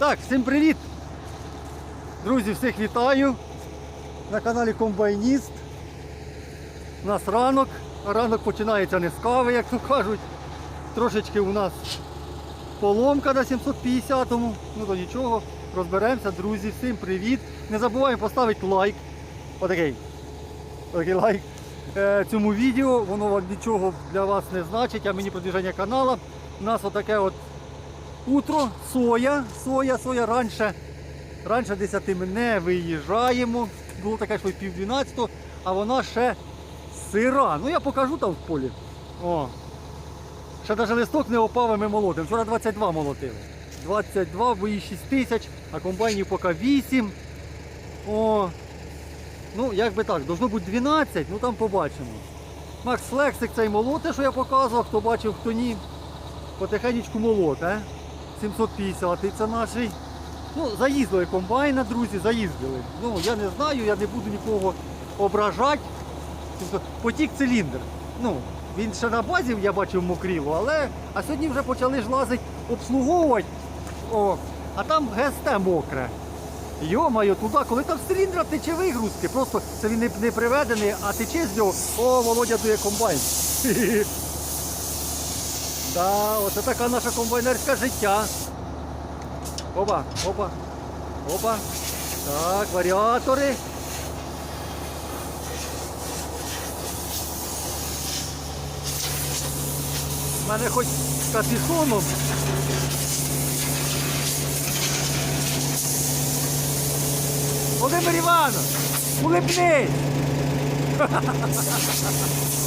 Так, всім привіт! Друзі, всіх вітаю на каналі Комбайніст. У нас ранок. Ранок починається не з кави, як то кажуть. Трошечки у нас поломка на 750-му. Ну то нічого, розберемося, друзі. Всім привіт. Не забуваємо поставити лайк. Отакий. Отакий лайк е, цьому відео. Воно нічого для вас не значить, а мені продвіження каналу. У нас отаке от утро, соя, соя, соя раніше. Раніше 10 ми не виїжджаємо. Було таке, що пів 12, а вона ще сира. Ну я покажу там в полі. О. Ще навіть листок не опав, ми молотимо. Вчора 22 молотили. 22, бої 6 тисяч, а комбайнів поки 8. О. Ну, як би так, должно бути 12, ну там побачимо. Макс Лексик цей молоте, що я показував, хто бачив, хто ні. Потихенечку молоте. 750 це наший. Ну, заїздили комбайна, друзі, заїздили. Ну, я не знаю, я не буду нікого ображати. Тобто, потік циліндр. Ну, він ще на базі, я бачив мокріло, але а сьогодні вже почали ж лазити обслуговувати. О, а там ГСТ мокре. Йо-моє, туди, коли там з циліндра тече вигрузки, просто це він не, не приведений, а тече з нього, о, Володя дує комбайн. Да, оце така наша комбайнерське життя. Опа, опа, опа. Так, варіатори. У мене хоч капюшоном. Володимир Іванович, улипнись!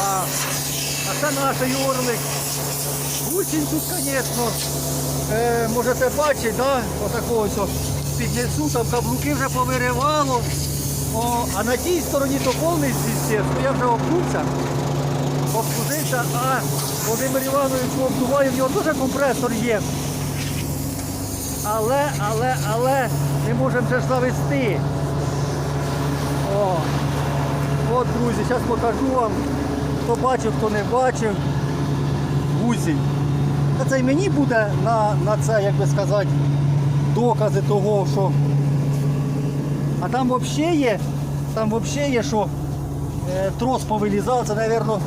Так. А це наш орлик. Гусінь тут, звісно, е, можете бачити, да? отакого ось піднесу, там каблуки вже повиривало. О, а на тій стороні то повний то я вже обкувся, обкузився, а Володимир Іванович обдуває, в нього теж компресор є. Але, але, але не можемо вже ж завести. О, от, друзі, зараз покажу вам, хто бачив, хто не бачив. Та це й мені буде на, на це, як би сказати, докази того, що. А там взагалі є, там взагалі є, що е, трос повилізав, це, мабуть,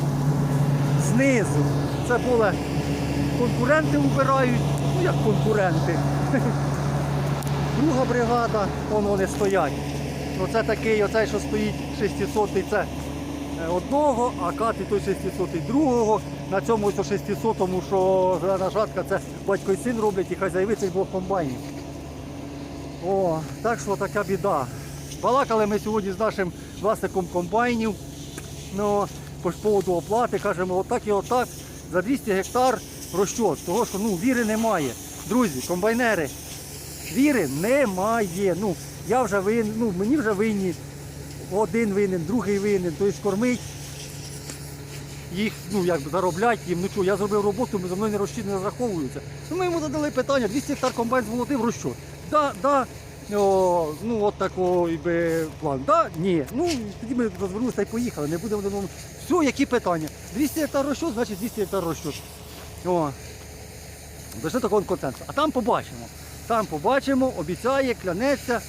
знизу. Це поле конкуренти вбирають, ну як конкуренти. Друга бригада, вон вони стоять. Оце такий, оцей, що стоїть 600 це одного, а кати той 600 другого. На цьому 600-му, що зелена жатка, це батько і син роблять і хазяїви цих двох комбайнів. О, так що така біда. Балакали ми сьогодні з нашим власником комбайнів. Ну, по поводу оплати кажемо, отак і отак за 200 гектар розчот. Того, що ну, віри немає. Друзі, комбайнери, віри немає. Ну, я вже вин, ну, мені вже винні. Один винен, другий винен, тобто кормить. Їх ну, як зароблять їм. Ну що, я зробив роботу, за мною не розчит не розраховуються. Ну, ми йому задали питання, 200 гектар комбайн золотив розчот. Да, да, о, ну от такий би план. Да, ні. Ну, тоді ми розвернулися й поїхали, не будемо додому. Все, які питання? 200 гектар розчот, значить 200 гектар розчот. О. Дошли такого контенту. А там побачимо. Там побачимо, обіцяє, клянеться,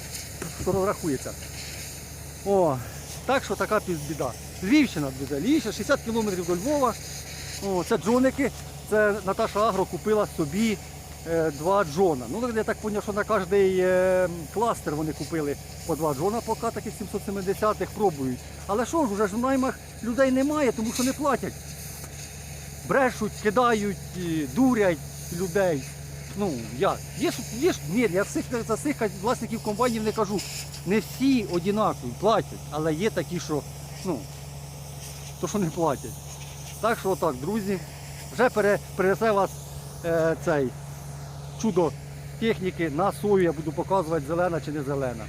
що розрахується. О, так що така біда. Львівщина, друзі, Львівщина, 60 кілометрів до Львова. О, це джоники. Це Наташа Агро купила собі е, два джона. Ну, я так зрозумів, що на кожний е, кластер вони купили по два джона, поки таких 770-х пробують. Але що ж, вже ж в наймах людей немає, тому що не платять. Брешуть, кидають, дурять людей. Ну, я, Є ж, є ні, я всіх за всіх власників комбайнів не кажу. Не всі однакові платять, але є такі, що, ну, то, що не платять. Так що отак, друзі, вже пере, перенесе вас е, цей чудо техніки на сою, я буду показувати, зелена чи не зелена.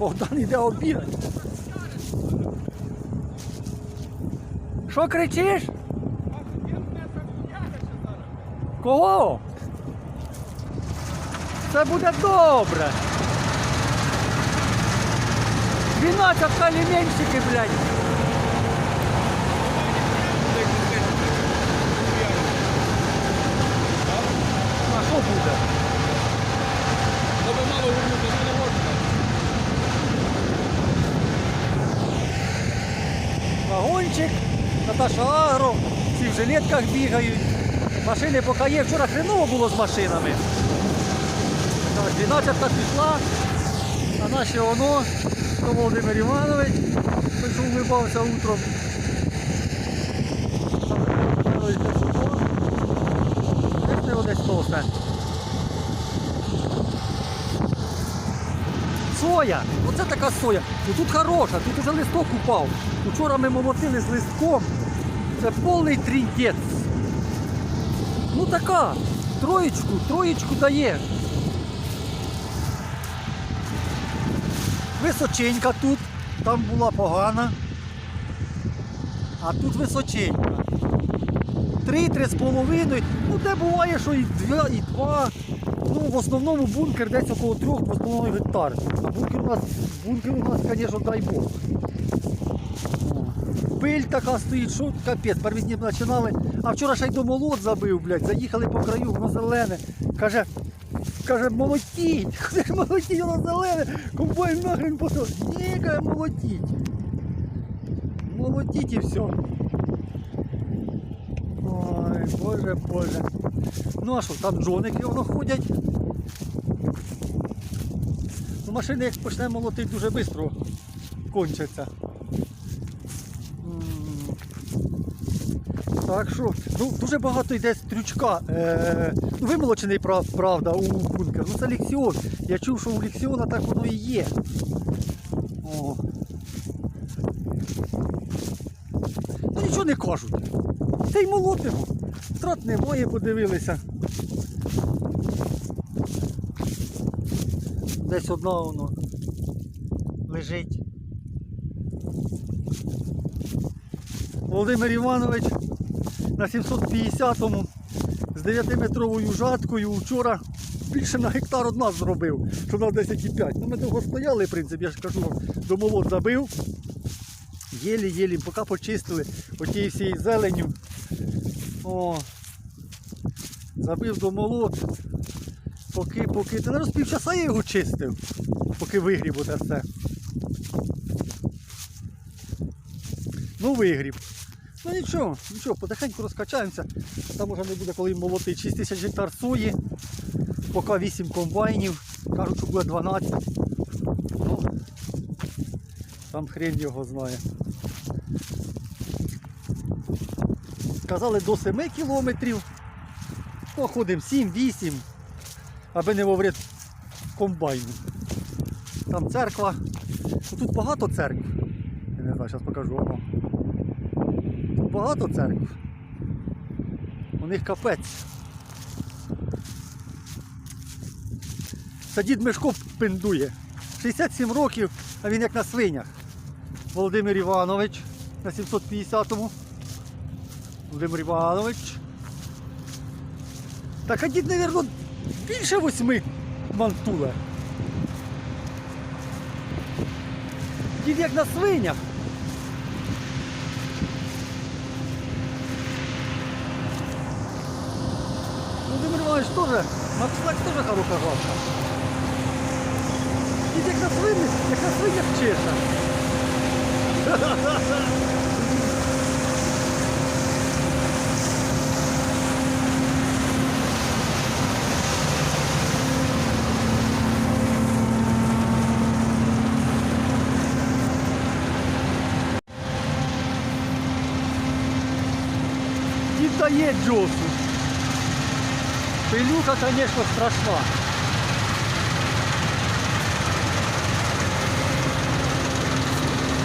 Богдан йде обідати. Що кричиш? Кого? Все буде добре. 12 аліменщики, блядь. А що буде? Тебе мало вернути, не Наташа Агро, всі в жилетках бігають. Машини поки є. Вчора хреново було з машинами. Так, 12 пішла, а наше воно, то Володимир Іванович, той, що утром. Так, ось це сюди. Десь це десь то все. Соя, оце така соя. Ну тут хороша, тут уже листок упав. Вчора ми молотили з листком. Це повний трінтець. Ну така, троєчку, троєчку дає. Височенька тут, там була погана. А тут височенька. Три, три з половиною. Ну де буває, що і два, і два. Ну, в основному бункер десь около 3-2,5 гектар. А бункер у нас, бункер у нас, звісно, дай Бог. Пиль така стоїть, що капець, первітні починали. А вчора ще й до молот забив, блядь, заїхали по краю, воно зелене. Каже, каже, молотіть, каже, молотіть, воно зелене, комбайн нахрен потом. Ні, каже, молотіть. Молотіть і все. Ой, боже, боже. Ну а що, там джоники воно ходять. Ну, машини як почне молотити дуже швидко кончаться. Так що, ну дуже багато йде стрючка. Е, ну, вимолочений правда у бункер. Ну це ліксіон. Я чув, що у ліксіона так воно і є. О. Ну нічого не кажуть. Та й молотимо. Втрат немає, подивилися. Десь одна воно лежить. Володимир Іванович на 750-му з 9-метровою жаткою вчора більше на гектар од нас зробив, що на 10,5. Ну ми довго стояли, в принципі, я ж кажу вам, до молот забив. Єлі-єлі, поки почистили отією всією зеленю. О, забив до молот. Поки, поки. Та не півчаса я його чистив, поки вигріб оте все. Ну вигріб. Ну нічого, нічого, потихеньку розкачаємося. Там уже не буде коли молотити 6 тисяч гектар сої, поки 8 комбайнів, кажуть, що буде 12. Ну, там хрень його знає. Казали до 7 кілометрів. Походимо 7-8, аби не воврити комбайну. Там церква. Ну, Тут багато церкв. Я не знаю, зараз покажу воно. Тут багато церкв. У них капець. Це дід Мишко пиндує. 67 років, а він як на свинях. Володимир Іванович на 750-му. Володимир Іванович. Так а дід, мабуть, більше восьми мантуле. Дід як на свинях. Володимир Іванович теж, Макслак теж хороша жовта. Дід як на свинях, як на свинях чеша. Дід дає джосу. Пилюка, звісно, страшна.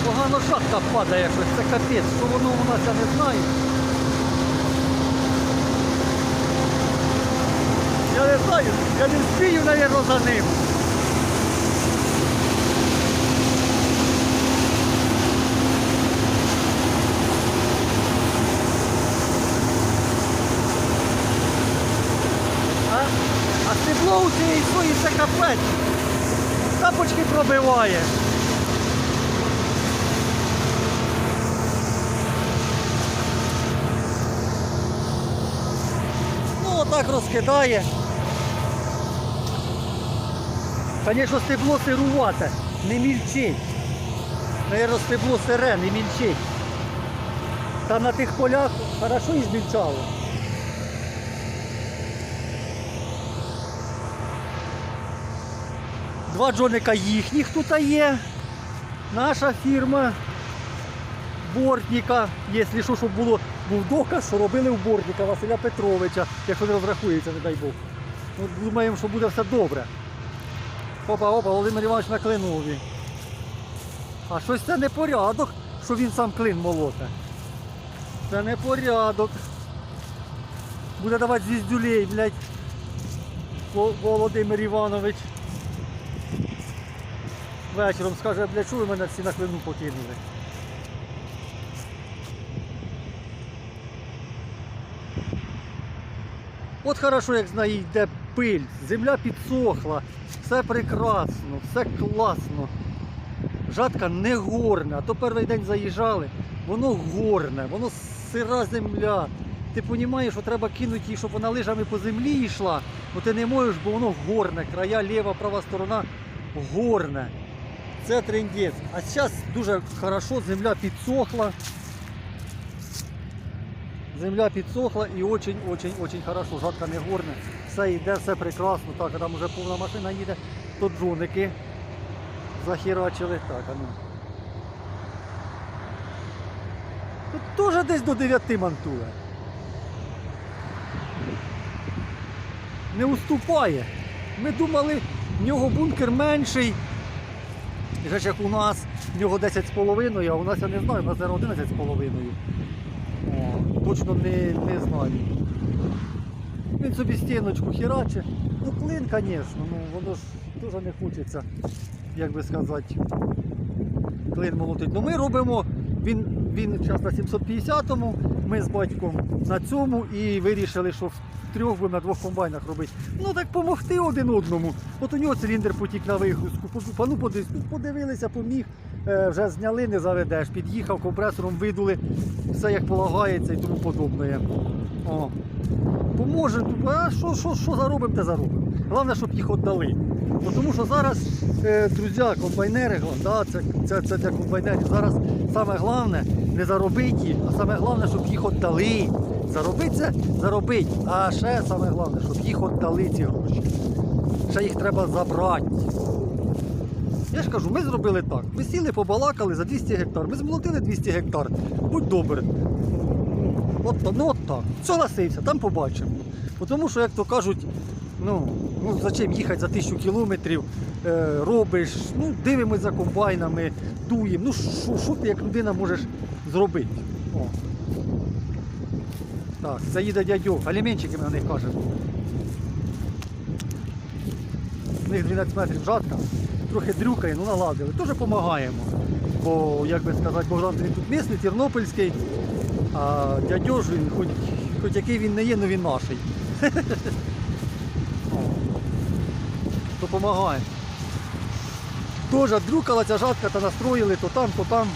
Погано шахта падає якось, це капець, що воно у нас я не знаю. Я не знаю, я не встигну, мабуть, за ним. Стебло у цієї свої це. Тапочки пробиває. Ну, отак розкидає. Звісно, стебло сирувате, не мільчить. Наверно, стебло сире, не мільчить. Там на тих полях хорошо і змільчало. Два джоника їхніх тут є. Наша фірма Бортніка. Якщо що, щоб було, був доказ, що робили у Бортніка Василя Петровича, якщо не розрахується, не дай Бог. Ну, думаємо, що буде все добре. Опа, опа, Володимир Іванович на клинові. А щось це не порядок, що він сам клин молоте. Це не порядок. Буде давати звіздюлей, блядь. Володимир Іванович. Вечором скаже, що ви мене всі на клину покинули. От хорошо, як знає, йде пиль, земля підсохла, все прекрасно, все класно. Жатка не горна, а то перший день заїжджали, воно горне, воно сира земля. Ти розумієш, що треба кинути її, щоб вона лижами по землі йшла, бо ти не можеш, бо воно горне, края ліва, права сторона горне. Це трендець. А зараз дуже хорошо, земля підсохла. Земля підсохла і очень-очень-очень хорошо. Жатка не горне. Все йде, все прекрасно. Так, а там вже повна машина їде. Тут джуники захерачили. Так, а ну. Тут теж десь до 9 мантує. Не уступає. Ми думали, в нього бункер менший. Вже ж як у нас, в нього 10,5, а у нас я не знаю, у нас зараз 11,5. Точно не, не знаю. Він собі стіночку хіраче. Ну клин, звісно, ну воно ж дуже не хочеться, як би сказати, клин молотить. Ну ми робимо, він, він зараз на 750-му, ми з батьком на цьому і вирішили, що в трьох будемо на двох комбайнах робити. Ну так помогти один одному. От у нього циліндр потік на вигрузку. Ну, ну, подивилися, поміг. Е, вже зняли, не заведеш. Під'їхав, компресором видули, все як полагається і тому подобне. О. Поможе, а що, що, що заробимо, те заробимо. Головне, щоб їх віддали. Тому що зараз, е, друзі, комбайнери, да, це, це, це для комбайнерів. Зараз саме головне не заробити їх, а саме головне, щоб їх віддали. Заробити це заробити. А ще саме головне, щоб їх віддали ці гроші. Ще їх треба забрати. Я ж кажу, ми зробили так. Ми сіли, побалакали за 200 гектар. Ми змолотили 200 гектар. Будь добре. От, ну от так. Согласився, там побачимо. Тому що, як то кажуть, ну, ну зачем їхати за тисячу кілометрів, е, робиш, ну, дивимось за комбайнами, дуємо. Ну що, ти як людина можеш зробити? О. Так, це їде дядьок, аліменчики на них кажемо. В них 12 метрів жатка, трохи дрюкає, ну наладили. Теж допомагаємо. Бо, як би сказати, Богдан він тут місний, тернопільський, а дядьож він, хоч, хоч який він не є, але він наший. Допомагає. Теж дрюкала ця жатка та настроїли то там, то там.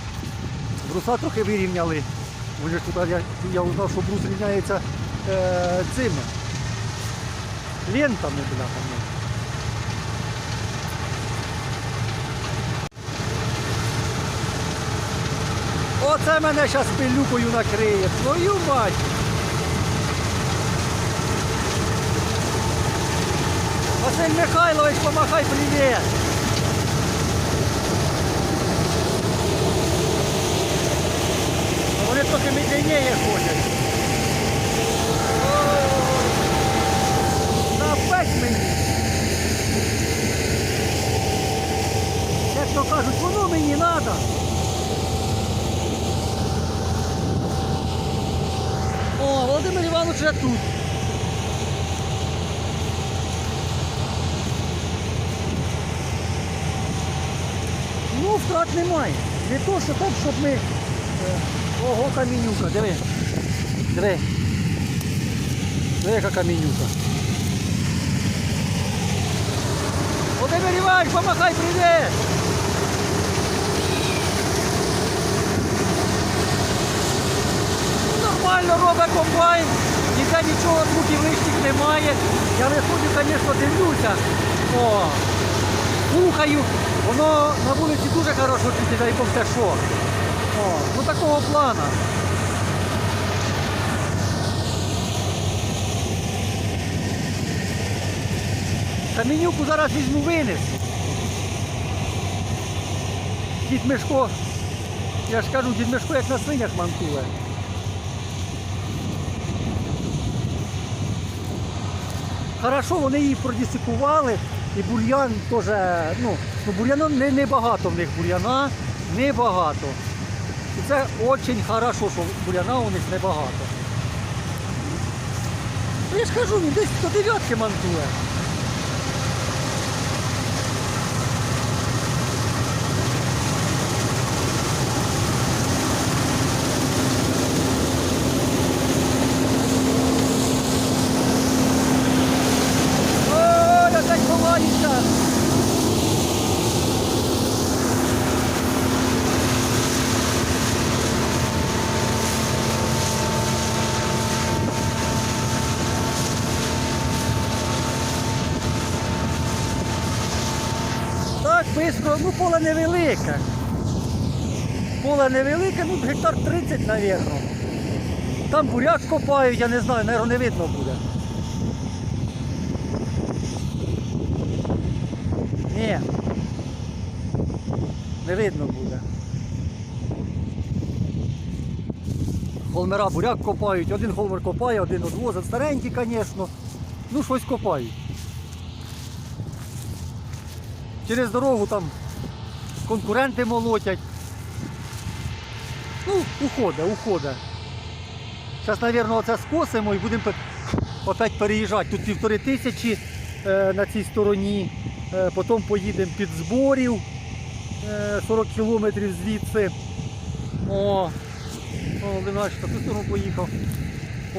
Бруса трохи вирівняли. Вони ж тут я, я узнав, що брус рівняється е, цими лентами, бляха. ну. Оце мене зараз пилюкою накриє. Твою мать! Василь Михайлович, помахай привіт! Вони трохи медленніє ходять. Напець мені! Як то кажуть, воно мені треба. О, Володимир Іванович вже тут. Втрат немає. Не то, що так, щоб ми. Е, Ого, камінюка, диви. Диви. Диви, яка камінюка. Володимир Іванович, помахай, привіт! Нормально робить комбайн, ніде нічого звуків лишніх немає. Я виходжу, звісно, дивлюся. О, слухаю, воно на вулиці дуже хорошо чути, дай Бог те що. О, ну такого плана. Каменюку зараз візьму винесу. Дід Мишко, я ж кажу, дід Мишко як на свинях мантує. Хорошо, вони її продісикували, і бур'ян теж, ну, ну бур'яна не, не багато в них бур'яна, небагато. І це дуже добре, що бур'яна у них небагато. Ну, я ж кажу, він десь до дев'ятки мантує. Ой, опять ховається. Так, швидко, ну поле невелике. Поле невелике, ну гектар 30, мабуть. Там буряк копають, я не знаю, мабуть, не видно буде. Ні. Не видно буде. Холмера буряк копають, один холмер копає, один одвозить. Старенькі, звісно. Ну, щось копають. Через дорогу там конкуренти молотять. Ну, уходить, уходить. Зараз, мабуть, оце скосимо і будемо опять переїжджати. Тут півтори тисячі е, на цій стороні. Е, потім поїдемо під зборів е, 40 кілометрів звідси. О, Линач, в ту сторону поїхав.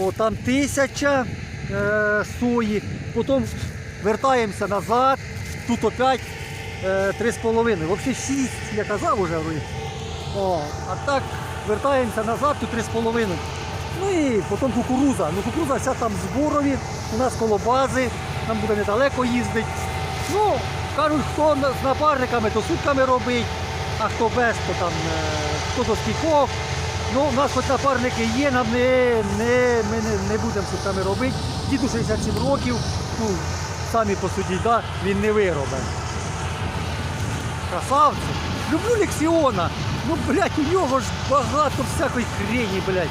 О, там тисяча е, сої. Потім вертаємося назад. Тут опять 3,5. Взагалі 6, я казав уже. О, а так вертаємося назад, тут 3,5. Ну і потім кукуруза. Ну кукуруза вся там зборові, у нас коло бази, нам буде недалеко їздити. Ну, кажуть, хто з напарниками, то сутками робить, а хто без, то там е, хто до скількох. Ну, у нас хоч напарники є, нам не, не, ми не, не будемо сутками робити. Діду 67 років, ну, самі посудіть, да, він не виробить. Красавці. Люблю Лексіона. Ну, блядь, у нього ж багато всякої хрені, блядь.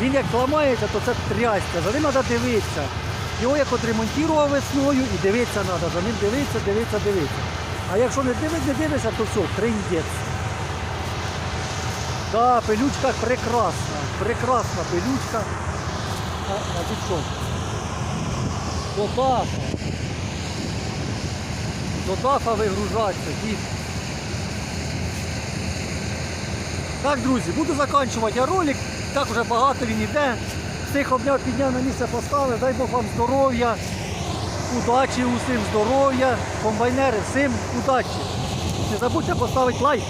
Він як ламається, то це трясся. За ним треба дивитися. Його як отремонтував весною і дивитися треба. За ним дивитися, дивитися, дивитися. А якщо не дивитися, не дивишся, то все, триндець. Да, пилючка прекрасна. Прекрасна пилючка. А, а тут що? До дафа. Вигружатися, дід. Так, друзі, буду закінчувати ролик. Так вже багато він іде. Всіх обняв, підняв на місце поставив. Дай Бог вам здоров'я, удачі усім, здоров'я, комбайнери, всім удачі. Не забудьте поставити лайк.